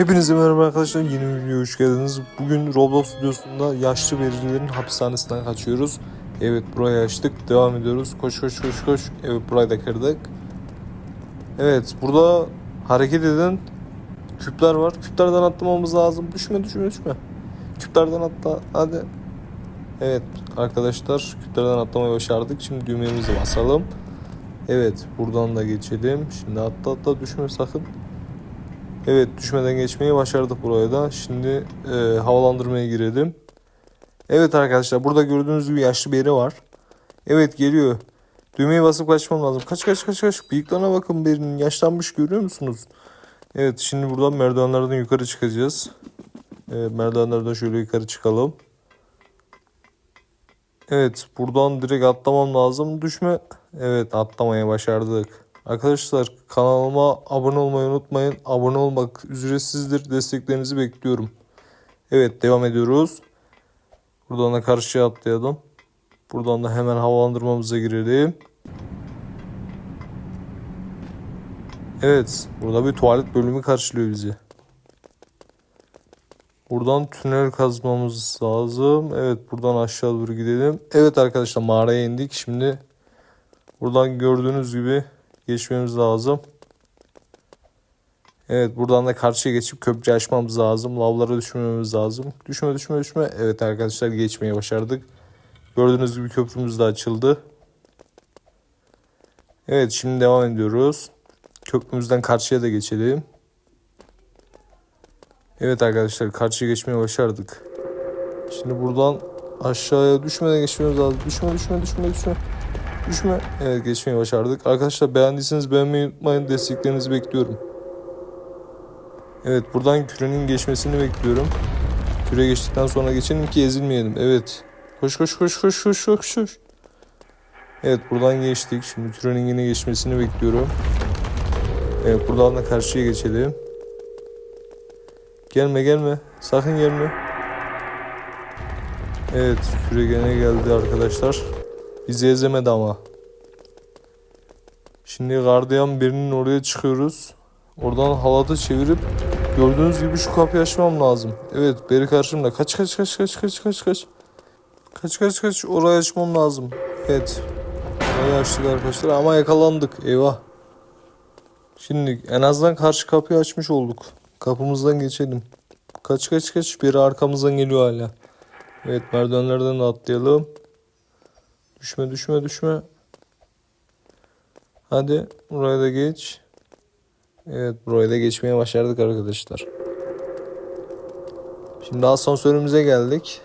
Hepinize merhaba arkadaşlar. Yeni bir videoya hoş geldiniz. Bugün Roblox videosunda yaşlı vericilerin hapishanesinden kaçıyoruz. Evet burayı açtık. Devam ediyoruz. Koş koş koş koş. Evet burayı da kırdık. Evet burada hareket eden küpler var. Küplerden atlamamız lazım. Düşme düşme düşme. Küplerden atla. Hadi. Evet arkadaşlar küplerden atlamayı başardık. Şimdi düğmemizi basalım. Evet buradan da geçelim. Şimdi atla atla düşme sakın. Evet düşmeden geçmeyi başardık buraya da. Şimdi e, havalandırmaya girelim. Evet arkadaşlar burada gördüğünüz gibi yaşlı biri var. Evet geliyor. Düğmeye basıp kaçmam lazım. Kaç kaç kaç kaç. Bıyıklarına bakın birinin yaşlanmış görüyor musunuz? Evet şimdi buradan merdivenlerden yukarı çıkacağız. Evet merdivenlerden şöyle yukarı çıkalım. Evet buradan direkt atlamam lazım. Düşme. Evet atlamaya başardık. Arkadaşlar kanalıma abone olmayı unutmayın. Abone olmak ücretsizdir. Desteklerinizi bekliyorum. Evet devam ediyoruz. Buradan da karşıya atlayalım. Buradan da hemen havalandırmamıza girelim. Evet burada bir tuvalet bölümü karşılıyor bizi. Buradan tünel kazmamız lazım. Evet buradan aşağı doğru gidelim. Evet arkadaşlar mağaraya indik. Şimdi buradan gördüğünüz gibi geçmemiz lazım. Evet buradan da karşıya geçip köprü açmamız lazım. Lavlara düşmememiz lazım. Düşme düşme düşme. Evet arkadaşlar geçmeyi başardık. Gördüğünüz gibi köprümüz de açıldı. Evet şimdi devam ediyoruz. Köprümüzden karşıya da geçelim. Evet arkadaşlar karşıya geçmeyi başardık. Şimdi buradan aşağıya düşmeden geçmemiz lazım. Düşme düşme düşme düşme. Düşme. Evet geçmeyi başardık. Arkadaşlar beğendiyseniz beğenmeyi unutmayın. Desteklerinizi bekliyorum. Evet buradan kürenin geçmesini bekliyorum. Küre geçtikten sonra geçelim ki ezilmeyelim. Evet. Koş koş koş koş koş koş koş. Evet buradan geçtik. Şimdi kürenin yine geçmesini bekliyorum. Evet buradan da karşıya geçelim. Gelme gelme. Sakın gelme. Evet küre gene geldi arkadaşlar. Bizi ezemedi ama. Şimdi gardiyan birinin oraya çıkıyoruz. Oradan halatı çevirip gördüğünüz gibi şu kapıyı açmam lazım. Evet beri karşımda. Kaç kaç kaç kaç kaç kaç kaç. Kaç kaç kaç orayı açmam lazım. Evet. Orayı açtık arkadaşlar ama yakalandık. Eyvah. Şimdi en azından karşı kapıyı açmış olduk. Kapımızdan geçelim. Kaç kaç kaç biri arkamızdan geliyor hala. Evet merdivenlerden de atlayalım. Düşme düşme düşme. Hadi buraya da geç. Evet buraya da geçmeye başardık arkadaşlar. Şimdi asansörümüze geldik.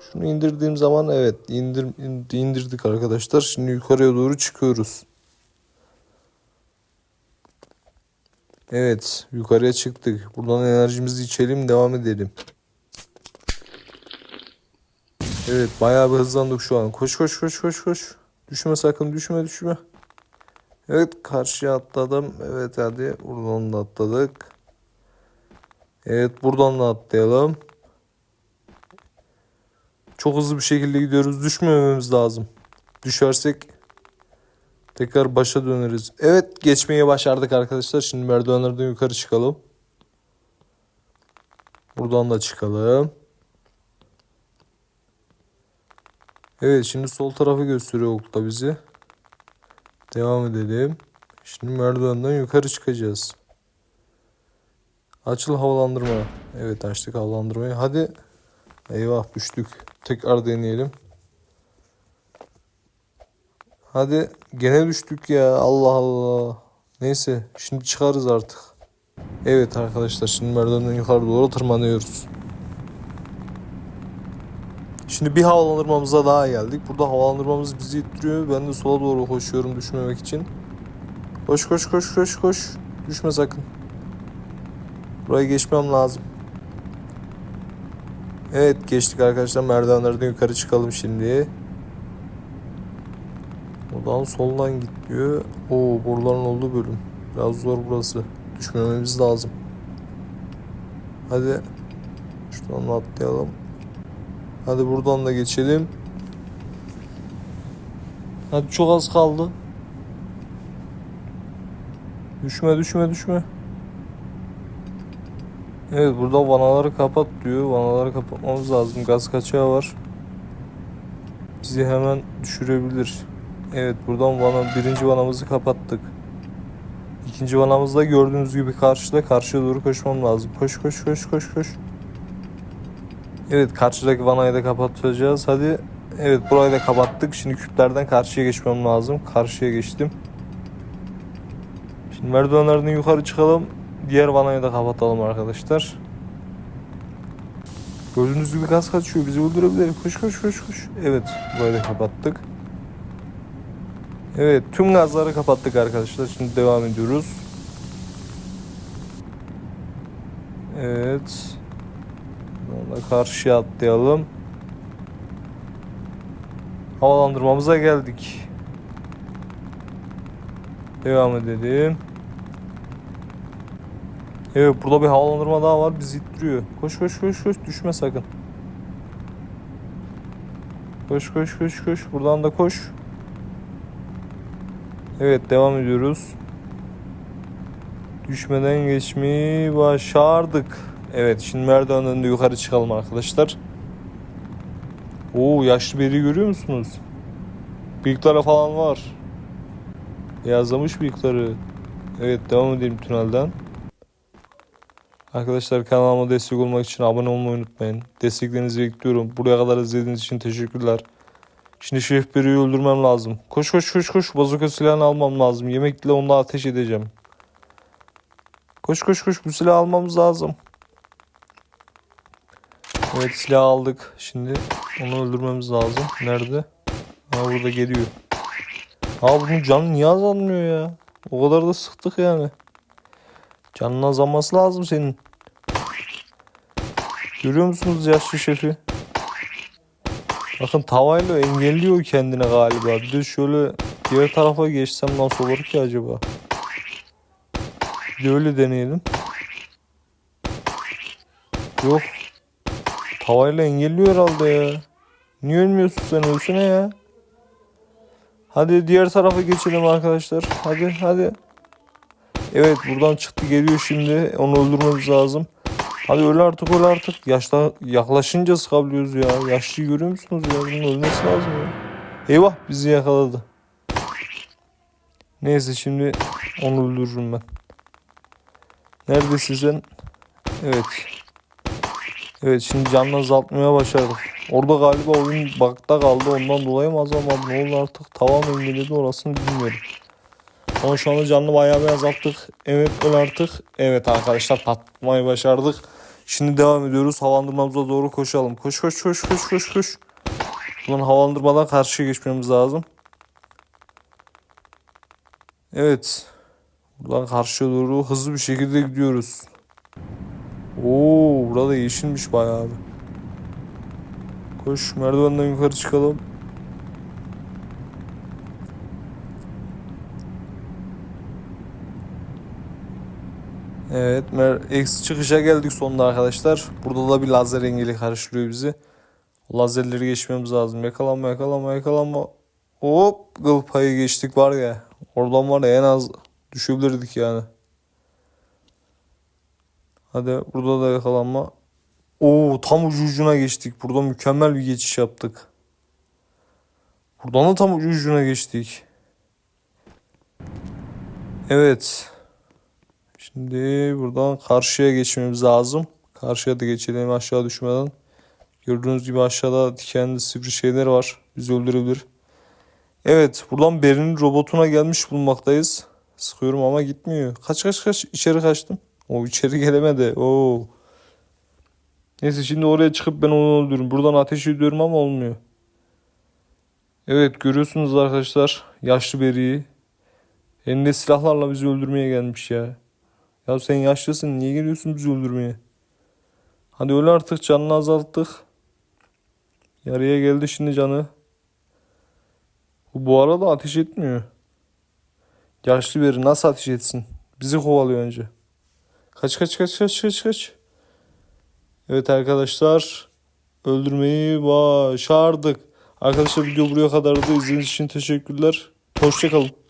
Şunu indirdiğim zaman evet indir, indirdik arkadaşlar. Şimdi yukarıya doğru çıkıyoruz. Evet yukarıya çıktık. Buradan enerjimizi içelim devam edelim. Evet bayağı bir hızlandık şu an. Koş koş koş koş koş. Düşme sakın düşme düşme. Evet karşıya atladım. Evet hadi buradan da atladık. Evet buradan da atlayalım. Çok hızlı bir şekilde gidiyoruz. Düşmememiz lazım. Düşersek tekrar başa döneriz. Evet geçmeyi başardık arkadaşlar. Şimdi merdivenlerden yukarı çıkalım. Buradan da çıkalım. Evet şimdi sol tarafı gösteriyor okta bizi. Devam edelim. Şimdi merdivenden yukarı çıkacağız. Açıl havalandırma. Evet açtık havalandırmayı. Hadi. Eyvah düştük. Tekrar deneyelim. Hadi gene düştük ya. Allah Allah. Neyse şimdi çıkarız artık. Evet arkadaşlar şimdi merdivenden yukarı doğru tırmanıyoruz. Şimdi bir havalandırmamıza daha geldik. Burada havalandırmamız bizi ittiriyor. Ben de sola doğru koşuyorum düşmemek için. Koş koş koş koş koş. Düşme sakın. Burayı geçmem lazım. Evet geçtik arkadaşlar. Merdivenlerden yukarı çıkalım şimdi. Buradan soldan git diyor. Oo boruların olduğu bölüm. Biraz zor burası. Düşmememiz lazım. Hadi. Şuradan atlayalım. Hadi buradan da geçelim. Hadi çok az kaldı. Düşme düşme düşme. Evet burada vanaları kapat diyor. Vanaları kapatmamız lazım. Gaz kaçağı var. Bizi hemen düşürebilir. Evet buradan vana, birinci vanamızı kapattık. İkinci vanamızda gördüğünüz gibi karşıda karşıya doğru koşmam lazım. Koş koş koş koş koş. Evet karşıdaki vanayı da kapatacağız. Hadi. Evet burayı da kapattık. Şimdi küplerden karşıya geçmem lazım. Karşıya geçtim. Şimdi merdivenlerden yukarı çıkalım. Diğer vanayı da kapatalım arkadaşlar. Gördüğünüz gibi gaz kaçıyor. Bizi öldürebilir. Koş koş koş koş. Evet burayı da kapattık. Evet tüm gazları kapattık arkadaşlar. Şimdi devam ediyoruz. Evet. Onu da karşıya atlayalım. Havalandırmamıza geldik. Devam edelim. Evet burada bir havalandırma daha var. Bizi ittiriyor. Koş koş koş koş. Düşme sakın. Koş koş koş koş. Buradan da koş. Evet devam ediyoruz. Düşmeden geçmeyi başardık. Evet şimdi merdivenden de yukarı çıkalım arkadaşlar. Oo yaşlı biri görüyor musunuz? Bıyıkları falan var. Yazlamış bıyıkları. Evet devam edelim tünelden. Arkadaşlar kanalıma destek olmak için abone olmayı unutmayın. Desteklerinizi bekliyorum. Buraya kadar izlediğiniz için teşekkürler. Şimdi şu F1'i öldürmem lazım. Koş koş koş koş. Bazuka silahını almam lazım. Yemekle onunla ateş edeceğim. Koş koş koş. Bu silahı almamız lazım. Evet silah aldık. Şimdi onu öldürmemiz lazım. Nerede? Ha burada geliyor. Ha bunun canı niye azalmıyor ya? O kadar da sıktık yani. Canın azalması lazım senin. Görüyor musunuz yaşlı şefi? Bakın tavayla engelliyor kendine galiba. Bir de şöyle diğer tarafa geçsem nasıl olur ki acaba? Bir de öyle deneyelim. Yok. Tavayla engelliyor herhalde ya. Niye ölmüyorsun sen ölsene ya. Hadi diğer tarafa geçelim arkadaşlar. Hadi hadi. Evet buradan çıktı geliyor şimdi. Onu öldürmemiz lazım. Hadi öl artık öl artık. Yaşla, yaklaşınca sıkabiliyoruz ya. Yaşlıyı görüyor musunuz ya? Bunun ölmesi lazım ya. Eyvah bizi yakaladı. Neyse şimdi onu öldürürüm ben. Neredesin sen? Evet. Evet şimdi canını azaltmaya başardık. Orada galiba oyun bakta kaldı ondan dolayı mı azalmadı ne oldu artık tavan engelledi orasını bilmiyorum. Ama şu anda canını bayağı bir azalttık. Evet öl artık. Evet arkadaşlar patlamayı başardık. Şimdi devam ediyoruz. Havalandırmamıza doğru koşalım. Koş koş koş koş koş koş. Buradan havalandırmadan karşıya geçmemiz lazım. Evet. Buradan karşıya doğru hızlı bir şekilde gidiyoruz. Oo, burada yeşilmiş bayağı bir. Koş merdivenden yukarı çıkalım. Evet, mer- eksi çıkışa geldik sonunda arkadaşlar. Burada da bir lazer engeli karşılıyor bizi. O lazerleri geçmemiz lazım. Yakalanma, yakalanma, yakalanma. Hop, kıl payı geçtik var ya. Oradan var ya en az düşebilirdik yani. Hadi burada da yakalanma. Oo tam ucu ucuna geçtik. Burada mükemmel bir geçiş yaptık. Buradan da tam ucu ucuna geçtik. Evet. Şimdi buradan karşıya geçmemiz lazım. Karşıya da geçelim aşağı düşmeden. Gördüğünüz gibi aşağıda dikenli sivri şeyler var. Bizi öldürebilir. Evet buradan Beri'nin robotuna gelmiş bulunmaktayız. Sıkıyorum ama gitmiyor. Kaç kaç kaç içeri kaçtım. O içeri gelemedi. Oo. Neyse şimdi oraya çıkıp ben onu öldürürüm. Buradan ateş ediyorum ama olmuyor. Evet görüyorsunuz arkadaşlar. Yaşlı Beri'yi. Elinde silahlarla bizi öldürmeye gelmiş ya. Ya sen yaşlısın niye geliyorsun bizi öldürmeye? Hadi öyle artık canını azalttık. Yarıya geldi şimdi canı. Bu arada ateş etmiyor. Yaşlı biri nasıl ateş etsin? Bizi kovalıyor önce. Kaç kaç kaç kaç kaç kaç. Evet arkadaşlar. Öldürmeyi başardık. Arkadaşlar video buraya kadardı. İzlediğiniz için teşekkürler. Hoşçakalın.